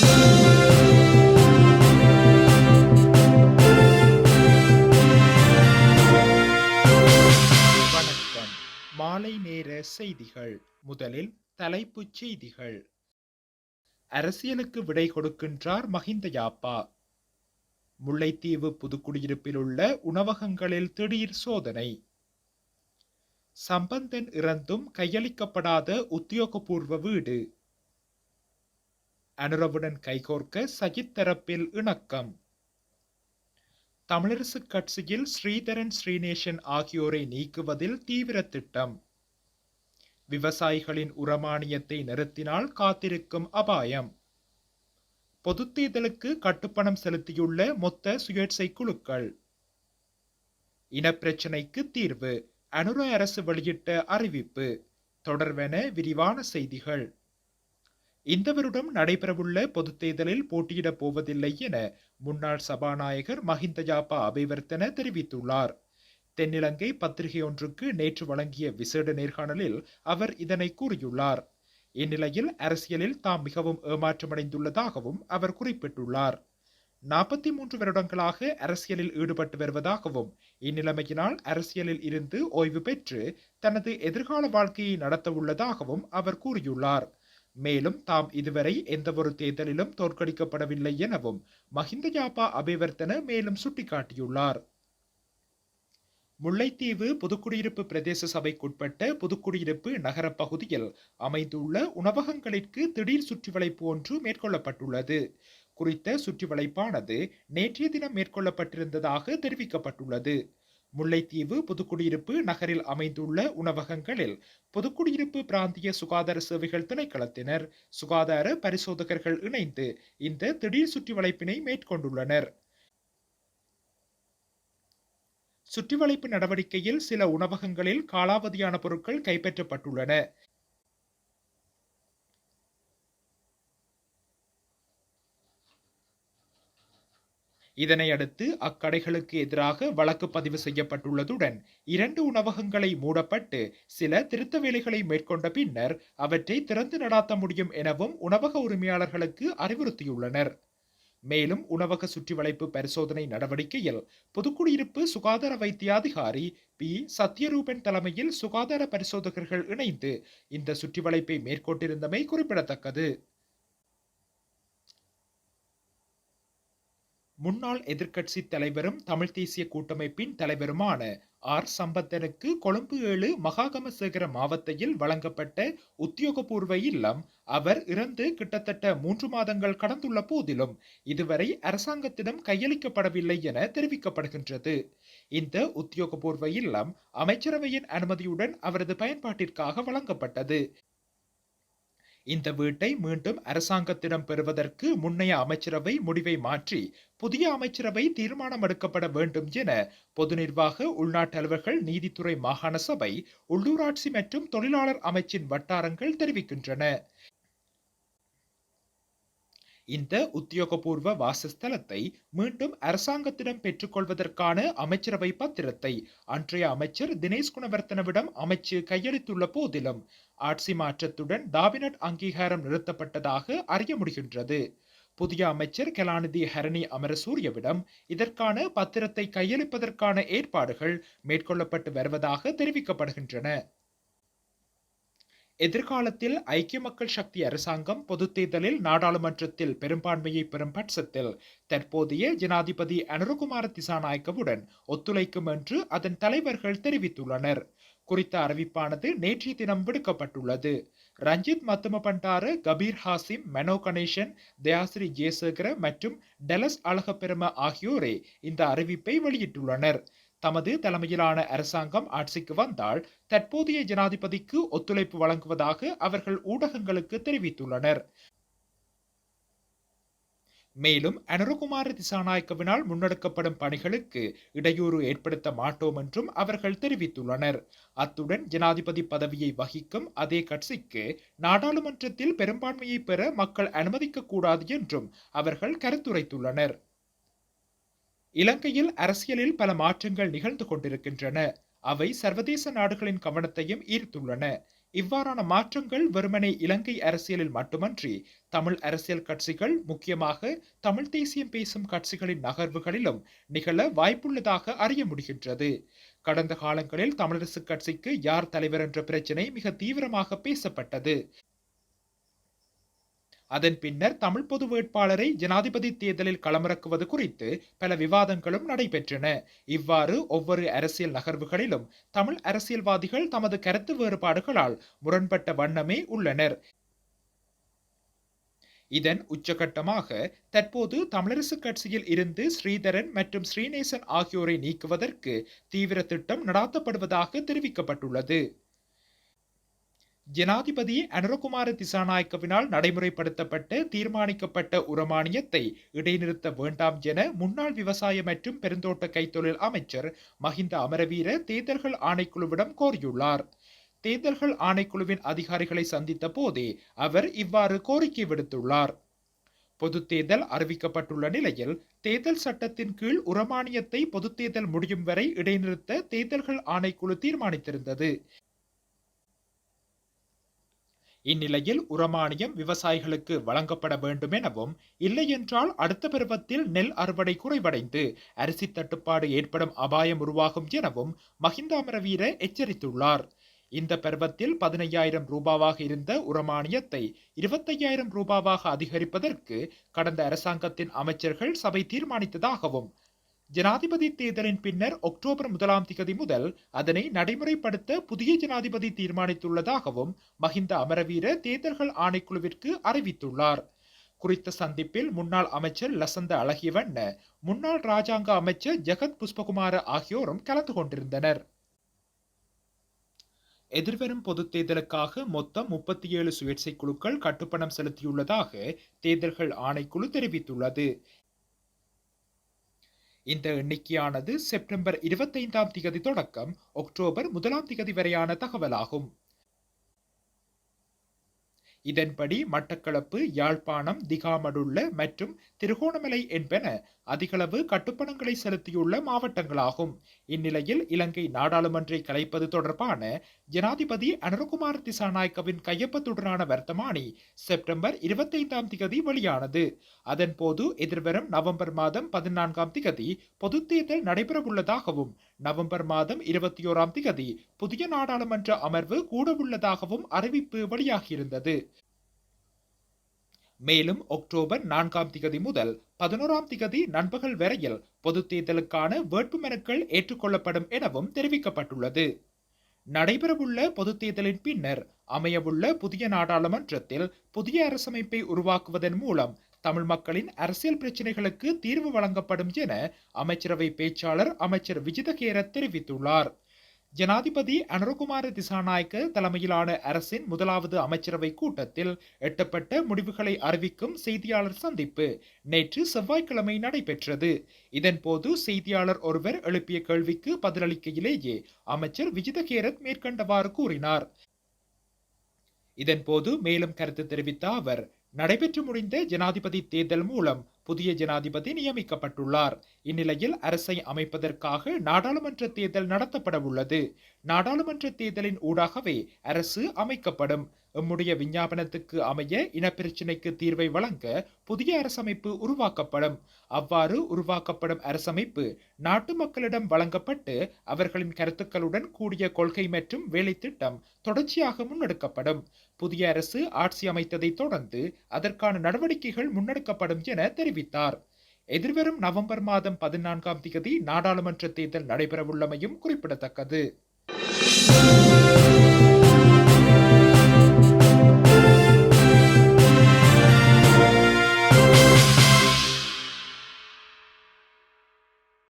வணக்கம். மாலை நேர செய்திகள். முதலில் தலைப்புச் செய்திகள். அரசியலுக்கு விடை கொடுக்கின்றார் மஹிந்த யாப்பா முல்லைத்தீவு புதுக்குடியிருப்பில் உள்ள உணவகங்களில் திடீர் சோதனை. சம்பந்தன் இறந்தும் கையளிக்கப்படாத உத்தியோகபூர்வ வீடு. அனுரவுடன் கைகோர்க்க சஜித் தரப்பில் இணக்கம். தமிழரசுக் கட்சியில் ஸ்ரீதரன் ஸ்ரீநேசன் ஆகியோரை நீக்குவதில் தீவிர திட்டம். விவசாயிகளின் உரமானியத்தை நிறுத்தினால் காத்திருக்கும் அபாயம். பொது தேர்தலுக்கு கட்டுப்பணம் செலுத்தியுள்ள மொத்த சுயேட்சை குழுக்கள். இனப்பிரச்சினைக்கு தீர்வு அனுர அரசு வெளியிட்ட அறிவிப்பு தொடர்வென விரிவான செய்திகள். இந்த வருடம் நடைபெறவுள்ள பொதுத் தேர்தலில் போட்டியிடப் போவதில்லை என முன்னாள் சபாநாயகர் மஹிந்த யாப்பா அபிவர்த்தன தெரிவித்துள்ளார். தென்னிலங்கை பத்திரிகை ஒன்றுக்கு நேற்று வழங்கிய விசேட நேர்காணலில் அவர் இதனை கூறியுள்ளார். இந்நிலையில் அரசியலில் தாம் மிகவும் ஏமாற்றமடைந்துள்ளதாகவும் அவர் குறிப்பிட்டுள்ளார். நாற்பத்தி மூன்று வருடங்களாக அரசியலில் ஈடுபட்டு வருவதாகவும் இந்நிலைமையினால் அரசியலில் இருந்து ஓய்வு பெற்று தனது எதிர்கால வாழ்க்கையை நடத்த உள்ளதாகவும் அவர் கூறியுள்ளார். மேலும் தாம் இதுவரை எந்தவொரு தேர்தலிலும் தோற்கடிக்கப்படவில்லை எனவும் மஹிந்த யாபா அபிவர்த்தன மேலும் சுட்டிக்காட்டியுள்ளார். முல்லைத்தீவு புதுக்குடியிருப்பு பிரதேச சபைக்குட்பட்ட புதுக்குடியிருப்பு நகர பகுதியில் அமைந்துள்ள உணவகங்களிற்கு திடீர் சுற்றுவளைப்பு ஒன்று மேற்கொள்ளப்பட்டுள்ளது. குறித்த சுற்றுவளைப்பானது நேற்றைய தினம் மேற்கொள்ளப்பட்டிருந்ததாக தெரிவிக்கப்பட்டுள்ளது. முல்லைத்தீவு புதுக்குடியிருப்பு நகரில் அமைந்துள்ள உணவகங்களில் புதுக்குடியிருப்பு பிராந்திய சுகாதார சேவைகள் திணைக்களத்தினர் சுகாதார பரிசோதகர்கள் இணைந்து இந்த திடீர் சுற்றிவளைப்பினை மேற்கொண்டுள்ளனர். சுற்றிவளைப்பு நடவடிக்கையில் சில உணவகங்களில் காலாவதியான பொருட்கள் கைப்பற்றப்பட்டுள்ளன. இதனையடுத்து அக்கடைகளுக்கு எதிராக வழக்கு பதிவு செய்யப்பட்டுள்ளதுடன் இரண்டு உணவகங்களை மூடப்பட்டு சில திருத்த வேலைகளை மேற்கொண்ட பின்னர் அவற்றை திறந்து நடாத்த முடியும் எனவும் உணவக உரிமையாளர்களுக்கு அறிவுறுத்தியுள்ளனர். மேலும் உணவக சுற்றிவளைப்பு பரிசோதனை நடவடிக்கையில் புதுக்குடியிருப்பு சுகாதார வைத்தியாதிகாரி பி. சத்யரூபன் தலைமையில் சுகாதார பரிசோதகர்கள் இணைந்து இந்த சுற்றிவளைப்பை மேற்கொண்டிருந்தமை குறிப்பிடத்தக்கது. முன்னாள் எதிர்க்கட்சி தலைவரும் தமிழ் தேசிய கூட்டமைப்பின் தலைவருமான ஆர். சம்பத்தனுக்கு கொழும்பு ஏழு மகாகமசேகர மாவட்டத்தில் வழங்கப்பட்ட உத்தியோகபூர்வ இல்லம் அவர் இறந்து கிட்டத்தட்ட மூன்று மாதங்கள் கடந்துள்ள போதிலும் இதுவரை அரசாங்கத்திடம் கையளிக்கப்படவில்லை என தெரிவிக்கப்படுகின்றது. இந்த உத்தியோகபூர்வ இல்லம் அமைச்சரவையின் அனுமதியுடன் அவரது பயன்பாட்டிற்காக வழங்கப்பட்டது. இந்த வீட்டை மீண்டும் அரசாங்கத்திடம் பெறுவதற்கு முன்னைய அமைச்சரவை முடிவை மாற்றி புதிய அமைச்சரவை தீர்மானம் எடுக்கப்பட வேண்டும் என பொது நிர்வாக உள்நாட்டு அலுவல்கள் நீதித்துறை மாகாண சபை உள்ளூராட்சி மற்றும் தொழிலாளர் அமைச்சின் வட்டாரங்கள் தெரிவிக்கின்றன. இந்த உத்தியோகபூர்வ வாசஸ்தலத்தை மீண்டும் அரசாங்கத்திடம் பெற்றுக்கொள்வதற்கான அமைச்சரவை பத்திரத்தை அன்றைய அமைச்சர் தினேஷ் குணவர்த்தனவிடம் அமைச்சு கையளித்துள்ள போதிலும் ஆட்சி மாற்றத்துடன் தாபினட் அங்கீகாரம் நிறுத்தப்பட்டதாக அறிய முடிகின்றது. புதிய அமைச்சர் கலாநிதி ஹரணி அமரசூரியவிடம் இதற்கான பத்திரத்தை கையளிப்பதற்கான ஏற்பாடுகள் மேற்கொள்ளப்பட்டு வருவதாக தெரிவிக்கப்படுகின்றன. எதிர்காலத்தில் ஐக்கிய மக்கள் சக்தி அரசாங்கம் பொதுத் தேர்தலில் நாடாளுமன்றத்தில் பெரும்பான்மையை பெறும் பட்சத்தில் தற்போதைய ஜனாதிபதி அனுரகுமார திசாநாயக்கவுடன் ஒத்துழைக்கும் என்று அதன் தலைவர்கள் தெரிவித்துள்ளனர். குறித்த அறிவிப்பானது நேற்றைய தினம் விடுக்கப்பட்டுள்ளது. ரஞ்சித் மத்தும பண்டார கபீர் ஹாசிம் மெனோ கணேசன் தயாஸ்ரீ ஜெயசேகர மற்றும் டெலஸ் அழகப்பெரும ஆகியோரே இந்த அறிவிப்பை வெளியிட்டுள்ளனர். தமது தலைமையிலான அரசாங்கம் ஆட்சிக்கு வந்தால் தற்போதைய ஜனாதிபதிக்கு ஒத்துழைப்பு வழங்குவதாக அவர்கள் ஊடகங்களுக்கு தெரிவித்துள்ளனர். மேலும் அனுரகுமார திசாநாயக்கவினால் முன்னெடுக்கப்படும் பணிகளுக்கு இடையூறு ஏற்படுத்த மாட்டோம் என்றும் அவர்கள் தெரிவித்துள்ளனர். அத்துடன் ஜனாதிபதி பதவியை வகிக்கும் அதே கட்சிக்கு நாடாளுமன்றத்தில் பெரும்பான்மையை பெற மக்கள் அனுமதிக்க கூடாது என்றும் அவர்கள் கருத்துரைத்துள்ளனர். இலங்கையில் அரசியலில் பல மாற்றங்கள் நிகழ்ந்து கொண்டிருக்கின்றன. அவை சர்வதேச நாடுகளின் கவனத்தையும் ஈர்த்துள்ளன. இவ்வாறான மாற்றங்கள் வெறுமனே இலங்கை அரசியலில் மட்டுமன்றி தமிழ் அரசியல் கட்சிகள் முக்கியமாக தமிழ் தேசியம் பேசும் கட்சிகளின் நகர்வுகளிலும் நிகழ வாய்ப்புள்ளதாக அறிய முடிகின்றது. கடந்த காலங்களில் தமிழரசுக் கட்சிக்கு யார் தலைவர் என்ற பிரச்சினை மிக தீவிரமாக பேசப்பட்டது. அதன் பின்னர் தமிழ் பொது வேட்பாளரை ஜனாதிபதி தேர்தலில் களமிறக்குவது குறித்து பல விவாதங்களும் நடைபெற்றன. இவ்வாறு ஒவ்வொரு அரசியல் நகர்வுகளிலும் தமிழ் அரசியல்வாதிகள் தமது கருத்து வேறுபாடுகளால் முரண்பட்ட வண்ணமே உள்ளனர். இதன் உச்சகட்டமாக தற்போது தமிழரசு கட்சியில் இருந்து ஸ்ரீதரன் மற்றும் ஸ்ரீநேசன் ஆகியோரை நீக்குவதற்கு தீவிர திட்டம் நடாத்தப்படுவதாக தெரிவிக்கப்பட்டுள்ளது. ஜனாதிபதி அனுரகுமார திசாநாயக்கவினால் நடைமுறைப்படுத்தப்பட்ட தீர்மானிக்கப்பட்ட உரமானியத்தை இடைநிறுத்த வேண்டாம் என முன்னாள் விவசாய மற்றும் பெருந்தோட்ட கைத்தொழில் அமைச்சர் மஹிந்த அமரவீர தேர்தல்கள் ஆணைக்குழுவிடம் கோரியுள்ளார். தேர்தல்கள் ஆணைக்குழுவின் அதிகாரிகளை சந்தித்த போதே அவர் இவ்வாறு கோரிக்கை விடுத்துள்ளார். பொது தேர்தல் அறிவிக்கப்பட்டுள்ள நிலையில் தேர்தல் சட்டத்தின் கீழ் உரமானியத்தை பொது தேர்தல் முடியும் வரை இடைநிறுத்த தேர்தல்கள் ஆணைக்குழு தீர்மானித்திருந்தது. இந்நிலையில் உரமானியம் விவசாயிகளுக்கு வழங்கப்பட வேண்டும் எனவும் இல்லையென்றால் அடுத்த பருவத்தில் நெல் அறுவடை குறைவடைந்து அரிசி தட்டுப்பாடு ஏற்படும் அபாயம் உருவாகும் எனவும் மஹிந்த அமரவீர எச்சரித்துள்ளார். இந்த பருவத்தில் பதினையாயிரம் ரூபாவாக இருந்த உரமானியத்தை இருபத்தையாயிரம் ரூபாவாக அதிகரிப்பதற்கு கடந்த அரசாங்கத்தின் அமைச்சர்கள் சபை தீர்மானித்ததாகவும் ஜனாதிபதி தேர்தலின் பின்னர் அக்டோபர் முதலாம் திகதி முதல் அதனை நடைமுறைப்படுத்த புதிய ஜனாதிபதி தீர்மானித்துள்ளதாகவும் மஹிந்த அமரவீர தேர்தல்கள் ஆணைக்குழுவிற்கு அறிவித்துள்ளார். குறித்த சந்திப்பில் முன்னாள் அமைச்சர் லசந்த அழகியவண்ண முன்னாள் ராஜாங்க அமைச்சர் ஜெகத் புஷ்பகுமார ஆகியோரும் கலந்து கொண்டிருந்தனர். எதிர்வரும் பொதுத் தேர்தலுக்காக மொத்தம் முப்பத்தி ஏழு சுயேட்சை குழுக்கள் கட்டுப்பணம் செலுத்தியுள்ளதாக தேர்தல்கள் ஆணைக்குழு தெரிவித்துள்ளது. இந்த எண்ணிக்கையானது செப்டம்பர் இருபத்தைந்தாம் திகதி தொடக்கம் அக்டோபர் முதலாம் திகதி வரையான தகவலாகும். இதன்படி மட்டக்களப்பு யாழ்ப்பாணம் திகாமடுள்ள மற்றும் திருகோணமலை என்பன அதிகளவு கட்டுப்பணங்களை செலுத்தியுள்ள மாவட்டங்களாகும். இந்நிலையில் இலங்கை நாடாளுமன்றை கலைப்பது தொடர்பான ஜனாதிபதி அனுரகுமார் திசாநாயக்கவின் கையொப்பத்துடனான வர்த்தமானி செப்டம்பர் இருபத்தைந்தாம் திகதி வெளியானது. அதன்போது எதிர்வரும் நவம்பர் மாதம் பதினான்காம் திகதி பொது தேர்தல் நடைபெறவுள்ளதாகவும் நவம்பர் மாதம் இருபத்தி ஓராம் திகதி புதிய நாடாளுமன்ற அமர்வு கூடவுள்ளதாகவும் அறிவிப்பு வெளியாகியிருந்தது. மேலும் அக்டோபர் நான்காம் திகதி முதல் பதினோராம் திகதி நண்பகல் வரையில் பொது தேர்தலுக்கான வேட்புமனுக்கள் ஏற்றுக்கொள்ளப்படும் எனவும் தெரிவிக்கப்பட்டுள்ளது. நடைபெறவுள்ள பொது தேர்தலின் பின்னர் அமையவுள்ள புதிய நாடாளுமன்றத்தில் புதிய அரசமைப்பை உருவாக்குவதன் மூலம் தமிழ் மக்களின் அரசியல் பிரச்சினைகளுக்கு தீர்வு வழங்கப்படும் என அமைச்சரவை பேச்சாளர் அமைச்சர் விஜிதகேர தெரிவித்துள்ளார். ஜனாதிபதி அனுரகுமார திசாநாயக்க தலைமையிலான அரசின் முதலாவது அமைச்சரவை கூட்டத்தில் எட்டப்பட்ட முடிவுகளை அறிவிக்கும் செய்தியாளர் சந்திப்பு நேற்று செவ்வாய்க்கிழமை நடைபெற்றது. இதன்போது செய்தியாளர் ஒருவர் எழுப்பிய கேள்விக்கு பதிலளிக்கையிலேயே அமைச்சர் விஜிதகேரத் மேற்கண்டவாறு கூறினார். இதன்போது மேலும் கருத்து தெரிவித்த அவர் நடைபெற்று முடிந்த ஜனாதிபதி தேர்தல் மூலம் புதிய ஜனாதிபதி நியமிக்கப்பட்டுள்ளார். இந்நிலையில் அரசை அமைப்பதற்காக நாடாளுமன்ற தேர்தல் நடத்தப்பட உள்ளது நாடாளுமன்ற தேர்தலின் ஊடாகவே அரசு அமைக்கப்படும். எம்முடைய விஞ்ஞாபனத்துக்கு அமைய இனப்பிரச்சினைக்கு தீர்வை வழங்க புதிய அரசமைப்பு உருவாக்கப்படும். அவ்வாறு உருவாக்கப்படும் அரசமைப்பு நாட்டு மக்களிடம் வழங்கப்பட்டு அவர்களின் கருத்துக்களுடன் கூடிய கொள்கை மற்றும் வேலை திட்டம் தொடர்ச்சியாக முன்னெடுக்கப்படும். புதிய அரசு ஆட்சி அமைத்ததை தொடர்ந்து அதற்கான நடவடிக்கைகள் முன்னெடுக்கப்படும் என தெரிவித்தார். எதிர்வரும் நவம்பர் மாதம் பதினான்காம் தேதி நாடாளுமன்ற தேர்தல் நடைபெறவுள்ளமையும் குறிப்பிடத்தக்கது.